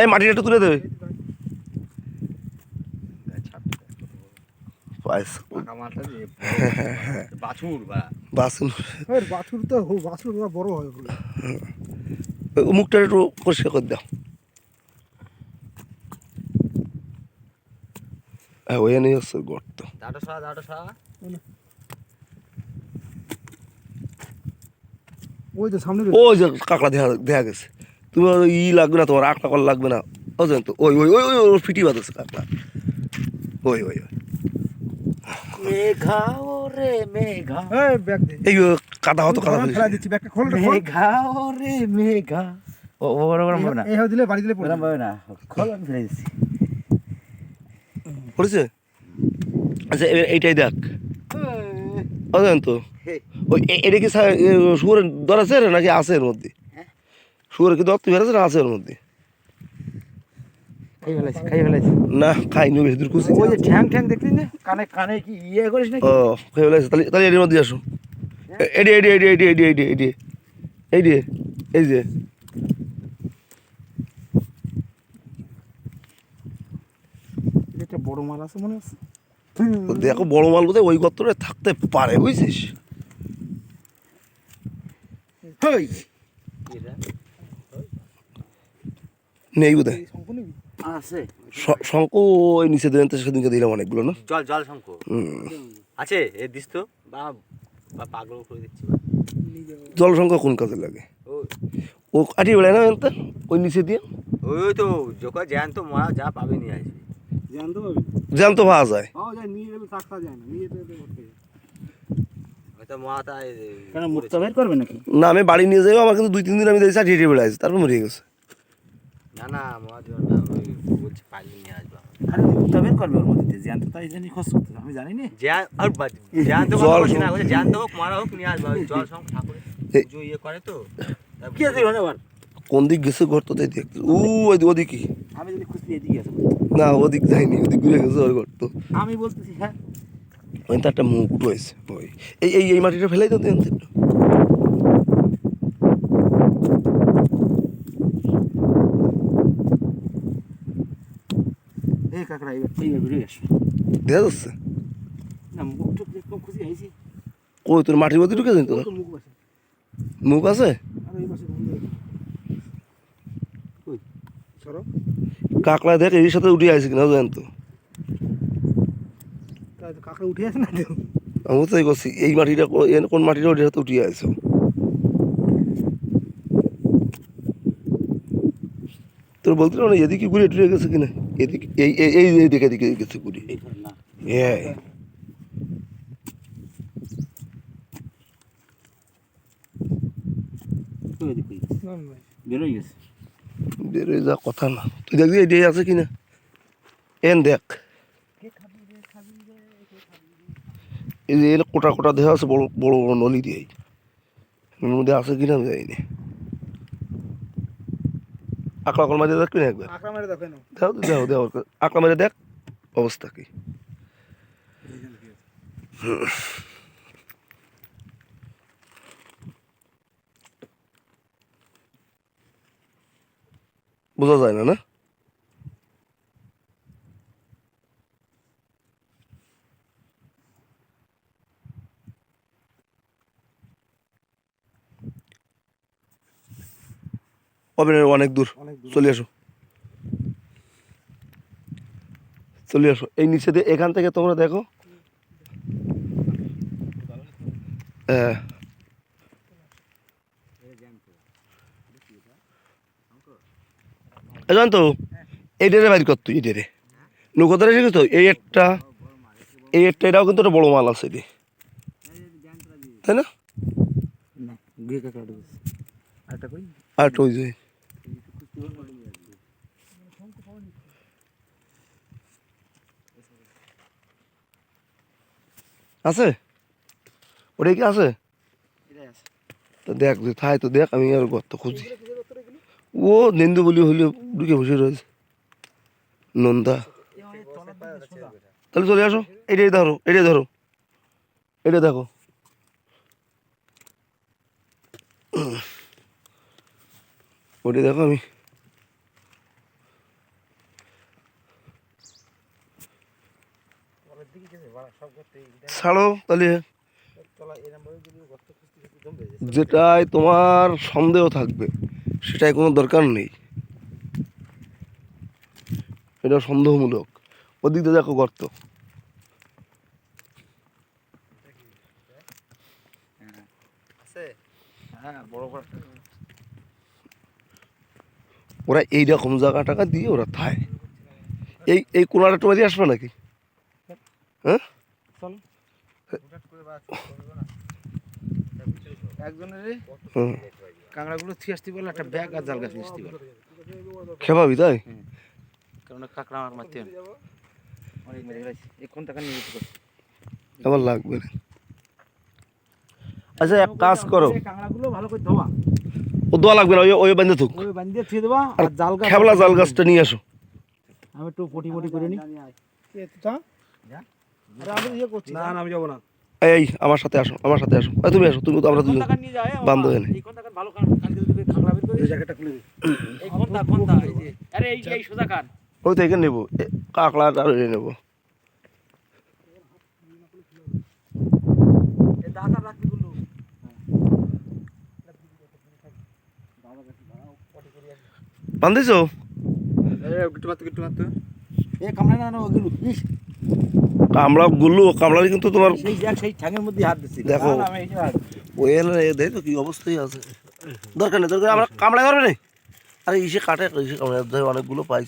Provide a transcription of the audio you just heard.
এই মাটিটা একটু তুলে দেবে হয় ওই মুখটা একটু পরিষ্কার করে দাও। হ্যাঁ ওই নিয়ে গর্ত। ওই সামনে ওই যে কাঁকড়া দেখা দেখা গেছে। তুমি ওই ই লাগবে না তোমার আঁকড়া করা লাগবে না। ওই তো? ওই ওই ওই ওই ওর ফিটি বাঁধেছে কাঁকড়া ওই ওই ওই। মেঘা এই কাদা হতো কাদা ফেলিস ফেলা দিচ্ছি ব্যাগটা খোল মেঘা ওরে মেঘা। ও ওরকম হবে না। এই দিলে বাড়ি দিলে পড়বে। হবে না। খোল আমি ফেলে দিচ্ছি। পড়েছে? আচ্ছা এইটাই দেখ। বুঝলেন তো? ওই এটা কি সা- দর আছে নাকি আছে এর মধ্যে? হ্যাঁ? শুয়োরের কি দর তুই আছে না আছে এর মধ্যে খাই খাই না ওই যে ঠ্যাং ঠ্যাং দেখলি না কানে কানে কি ইয়ে করিস না ও খাই তাহলে তাহলে মধ্যে আসো এডি এডি এডি এডি এডি এডি এডি এই যে এই যে একটা বড় মাল আছে মনে আছে দেখো বড় মাল বোধহয় ওই গর্তটা থাকতে পারে বুঝছিস হই নেই শঙ্খ আছে। শ- শঙ্খ ওই নিচে দেবেন তো সেদিনকে দিলাম অনেকগুলো না? জল জল শঙ্খ। হুম। আছে এ দিস তো। বা পাগল করে দিচ্ছি। জল শঙ্খ কোন কাজে লাগে? ও ও কাটি বেড়ায় না এনতে? ওই নিচে দিয়ে? ওই ওই তো যখন জ্যান্ত মরা যা পাবে নিয়ে আসবে। জানতে পারবি জ্যান্ত পাওয়া যায়। পাওয়া যায় নিয়ে গেলে টাকা যায় না নিয়ে যেতে না আমি বাড়ি নিয়ে যাব আমার কিন্তু দুই তিন দিন আমি দেখছি হেঁটে বেড়াইছি তারপর মরে গেছে। না না না ওই বলছে পাইলে নিয়ে আসবে। আরে করবে ওর মধ্যে জ্যান্ত তাই জানি করতে আমি জানি না। আর জ্যান্ত জ্যান্ত হোক মরা হোক নিয়ে আসবে। জল সঙ্গে পুজো ইয়ে করে তো। কি আছে আবার? কোন দিক গেছে ঘর তো তাই দেখতে। ও ওই ওদিকে। আমি যদি খুঁজতে এদিকে না ওদিক যাইনি ওদিক ঘুরে গেছে ওর ঘর তো। আমি বলতেছি হ্যাঁ। ওই তো একটা মুখ রয়েছে ওই। এই এই এই মাটিটা ফেলাই তো তো এই কাকড়া এইবার এইবার আসবে। দেখা যাচ্ছে। না মুখ টুক একদম খুঁজে আইছি কই তোর মাটির মধ্যে ঢুকে যাই তো মুখ বসে মুখ আছে? কাকড়া দেখ এর সাথে উঠে আসে কিনা জানেন তো? তাই কাকড়া উঠে আছে না তো? আমি তো তাই করছি। এই মাটিটা কোন মাটিটা ওটার সাথে উঠে আসো তোর বলতে না এদিকে ঘুরে টুরে গেছে কিনা? এদিকে এই এই এই এদিকে এদিকে হ্যাঁ গেছে। বেরোয় যা কথা না। তুই দেখবি এটাই আছে কিনা? এন দেখ। এই যে এর কোটা কোটা দেওয়া আছে বড় বড় বড় নলি দিয়ে। এর মধ্যে আছে কিনা জানি আকড়া কল মাঝে দেখবি না একবার। দাও দাও দাও আকড়া মেরে দেখ অবস্থা কি বোঝা যায় না না হবে অনেক দূর। চলে আসো। চলে আসো। এই নিচে দিয়ে এখান থেকে তোমরা দেখো। হ্যাঁ। জান তো বাইর কর তুই এইটারে নৌকোদারে শিখিস তো এই একটা। এই একটা এটাও কিন্তু একটা বড় মাল আছে এটি। তাই না? আরেকটা ওই যে। আছে? ওটাই কি আছে? আছে। তো দেখ যে থাই তো দেখ আমি আর গর্ত খুঁজি। ও নেন্দু বলি হইলে ঢুকে বসে রয়েছে। নন্দা। তাহলে চলে আসো। এটাই ধরো এটাই ধরো। এটা দেখো। ওটাই দেখো আমি। ছাড়ো তাহলে। তলা এরম ভাবে যদি গর্ত খুঁজতে খুঁজতে জমবে যে যেটাই তোমার সন্দেহ থাকবে সেটাই কোনো দরকার নেই। এটা সন্দেহমূলক। ওদিক দিয়ে দেখো গর্ত। আছে? হ্যাঁ বড় বড় ওরা এই রকম জায়গা টাকা দিয়ে ওরা থায়। এই এই কোনাটা টোয়া দিয়ে আসবে নাকি? হ্যাঁ? না কাঁকড়াগুলো থিয়ে আসতে বলে একটা ব্যাগ আর জাল গাছ নিয়ে আসতে বলে। খেপাবি তাই? কারণ কাঁকড়া আমার মারতে অনেক মেরে গেছে এখন টাকা নিয়ে যেতে পারছি লাগবে না। আচ্ছা এক কাজ করো। কাঁকড়াগুলো ভালো করে ধোয়া। ও দোয়া লাগবে না ওই ওই বান্ধে থাক। ওই বান্ধিয়ে থিয়ে দেবা আর জাল গাছ খেবলা জাল গাছটা নিয়ে আসো। আমি একটু পটি পটি করে নিই। না না? আমি যাব না। এই আমার সাথে আসো আমার সাথে আসো। তুমি আসো তুমি তো আমরা দুজন বান্ধব এনে। ওই তো এখানে নেব। কাঁকড়া আর এ নেব এই দাঁতা রাখবি গুলো বান্ধিছো একটু মাত্র একটু মাত্র এ কামড়া না না ওগুলো কামড়া গুল্লু কামড়ালে কিন্তু তোমার দেখ। ওয়েল দেখ তো কি অবস্থায় আছে। দরকার নেই দরকার আমরা কামড়া করবে না। আরে ইসে কাটে ইসে কামড়া অনেকগুলো পাইছি।